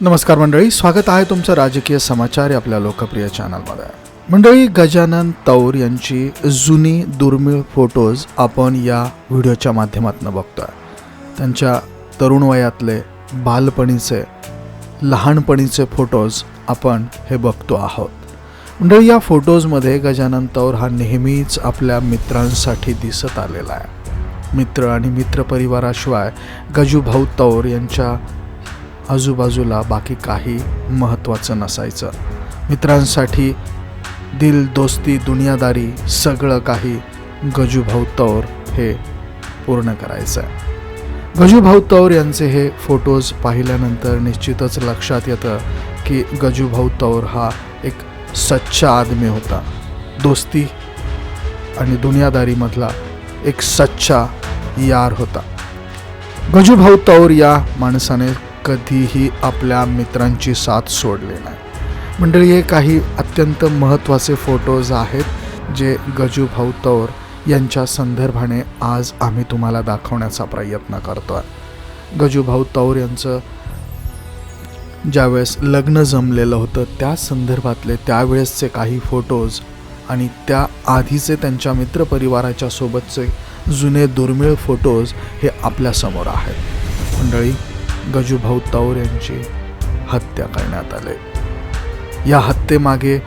नमस्कार मंडळी स्वागत आहे तुमचं राजकीय समाचार या आपल्या लोकप्रिय चॅनलमध्ये. मंडळी गजानन तौर यांची जुनी दुर्मिळ फोटोज आपण या व्हिडिओच्या माध्यमातून बघतोय. त्यांच्या तरुण वयातले बालपणीचे लहानपणीचे फोटोज आपण हे बघतो आहोत. मंडळी या फोटोजमध्ये गजानन तौर हा नेहमीच आपल्या मित्रांसाठी दिसत आलेला आहे. मित्र आणि मित्रपरिवाराशिवाय गजूभाऊ तौर यांच्या आजूबाजूला बाकी काही महत्त्वाचं नसायचं. मित्रांसाठी दिल दोस्ती दुनियादारी सगळं काही गजूभाऊ तौर हे पूर्ण करायचं आहे गजूभाऊ तौर यांचे हे फोटोज पाहिल्यानंतर निश्चितच लक्षात येतं की गजूभाऊ तौर हा एक सच्चा आदमी होता. दोस्ती आणि दुनियादारीमधला एक सच्चा यार होता. गजूभाऊ तौर या माणसाने कधीही आपल्या मित्रांची साथ सोडली नाही. मंडळी हे काही अत्यंत महत्त्वाचे फोटोज आहेत जे गजूभाऊ तौर यांच्या संदर्भाने आज आम्ही तुम्हाला दाखवण्याचा प्रयत्न करतो आहे गजूभाऊ तौर यांचं ज्यावेळेस लग्न जमलेलं होतं त्या संदर्भातले त्यावेळेसचे काही फोटोज आणि त्या आधीचे त्यांच्या मित्रपरिवाराच्या सोबतचे जुने दुर्मिळ फोटोज हे आपल्यासमोर आहेत. मंडळी गजूभाऊ तौर यांची हत्या करण्यात आले. या हत्येमागे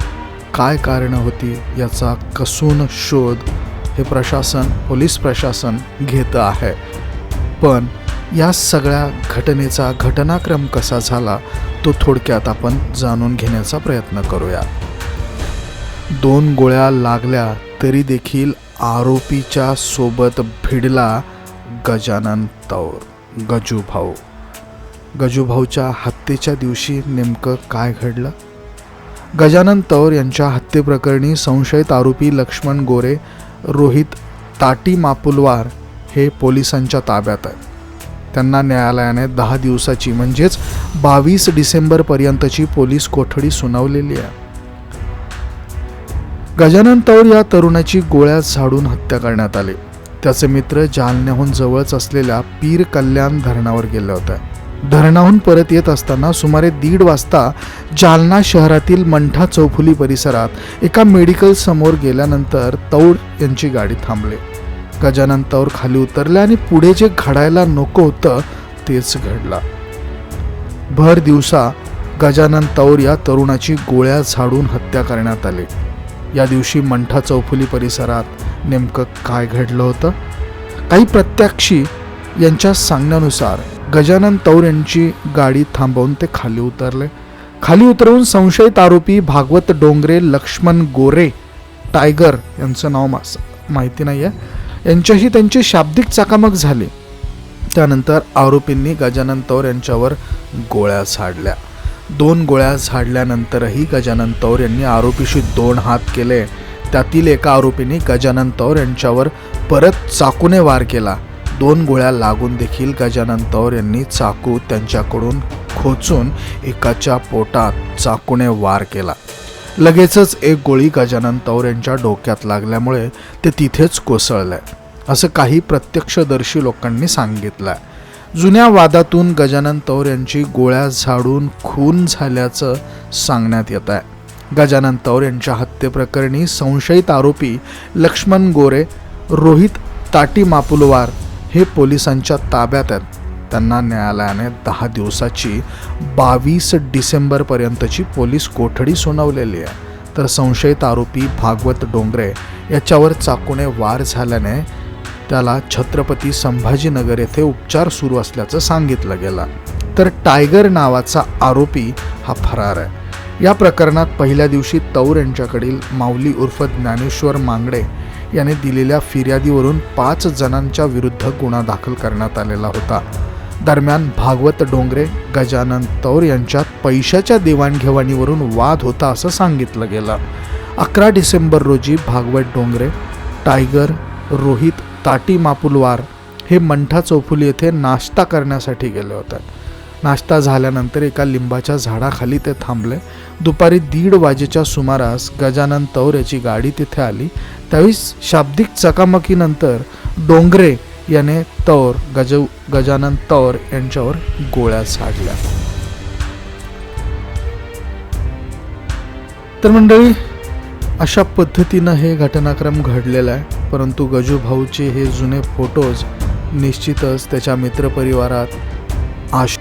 काय कारणं होती याचा कसून शोध हे प्रशासन पोलीस प्रशासन घेतं आहे. पण या सगळ्या घटनेचा घटनाक्रम कसा झाला तो थोडक्यात आपण जाणून घेण्याचा प्रयत्न करूया. दोन गोळ्या लागल्या तरी देखील आरोपीच्या सोबत भिडला गजानन तौर गजूभाऊ. गजूभाऊच्या हत्येच्या दिवशी नेमकं काय घडलं? गजानन तौर यांच्या हत्येप्रकरणी संशयित आरोपी लक्ष्मण गोरे रोहित ताटी मापुलवार हे पोलिसांच्या ताब्यात आहे त्यांना न्यायालयाने दहा दिवसाची म्हणजेच बावीस डिसेंबरपर्यंतची पोलीस कोठडी सुनावलेली आहे. गजानन तौर या तरुणाची गोळ्या झाडून हत्या करण्यात आली. त्याचे मित्र जालन्याहून जवळच असलेल्या पीर कल्याण धरणावर गेले होते. धरणाहून परत येत असताना सुमारे दीड वाजता जालना शहरातील मंठा चौफुली परिसरात एका मेडिकल समोर गेल्यानंतर तौर यांची गाडी थांबली. गजानन तौर खाली उतरले आणि पुढे जे घडायला नको होतं तेच घडलं. भर दिवसा गजानन तौर या तरुणाची गोळ्या झाडून हत्या करण्यात आली. या दिवशी मंठा चौफुली परिसरात नेमकं काय घडलं होतं? काही प्रत्यक्षी यांच्या सांगण्यानुसार गजानन तौर यांची गाडी थांबवून ते खाली उतरले. खाली उतरवून संशयित आरोपी भागवत डोंगरे लक्ष्मण गोरे टायगर यांचं नाव मास माहिती नाही आहे यांच्याशी त्यांची शाब्दिक चकामक झाली. त्यानंतर आरोपींनी गजानन तौर यांच्यावर गोळ्या झाडल्या. दोन गोळ्या झाडल्यानंतरही गजानन तौर यांनी आरोपीशी दोन हात केले. त्यातील एका आरोपीने गजानन तौर यांच्यावर परत चाकूने वार केला. दोन गोळ्या लागून देखील गजानन तौर यांनी चाकू त्यांच्याकडून खोचून एकाच्या पोटात चाकूने वार केला. लगेचच एक गोळी गजानन तौर यांच्या डोक्यात लागल्यामुळे ते तिथेच कोसळलंय असं काही प्रत्यक्षदर्शी लोकांनी सांगितलंय जुन्या वादातून गजानन तौर यांची गोळ्या झाडून खून झाल्याचं सांगण्यात येत आहे. गजानन तौर यांच्या हत्येप्रकरणी संशयित आरोपी लक्ष्मण गोरे रोहित ताटी मापुलवार हे पोलिसांच्या ताब्यात आहेत. त्यांना न्यायालयाने दहा दिवसाची बावीस डिसेंबरपर्यंतची पोलीस कोठडी सुनावलेली आहे. तर संशयित आरोपी भागवत डोंगरे याच्यावर चाकूने वार झाल्याने त्याला छत्रपती संभाजीनगर येथे उपचार सुरू असल्याचं सांगितलं गेलं. तर टायगर नावाचा आरोपी हा फरार आहे. या प्रकरणात पहिल्या दिवशी तौर यांच्याकडील माऊली उर्फ ज्ञानेश्वर मांगडे याने दिलेल्या फिर्यादीवरून पाच जणांच्या विरुद्ध गुन्हा दाखल करण्यात आलेला होता. दरम्यान भागवत डोंगरे गजानन तौर यांच्यात पैशाच्या देवाणघेवाणीवरून वाद होता असं सांगितलं गेलं. अकरा डिसेंबर रोजी भागवत डोंगरे टायगर रोहित ताटी मापुलवार हे मंठा चौफुली येथे नाश्ता करण्यासाठी गेले होते. नाश्ता झाल्यानंतर एका लिंबाच्या झाडाखाली ते थांबले. दुपारी दीड वाजेच्या सुमारास गजानन तौर याची गाडी तिथे आली. त्यावेळी शाब्दिक चकामकीनंतर डोंगरे याने तौर गज गजानन तौर यांच्यावर गोळ्या झाडल्या. तर मंडळी अशा पद्धतीनं हे घटनाक्रम घडलेला आहे. परंतु गजूभाऊचे हे जुने फोटोज निश्चितच त्याच्या मित्रपरिवारात आश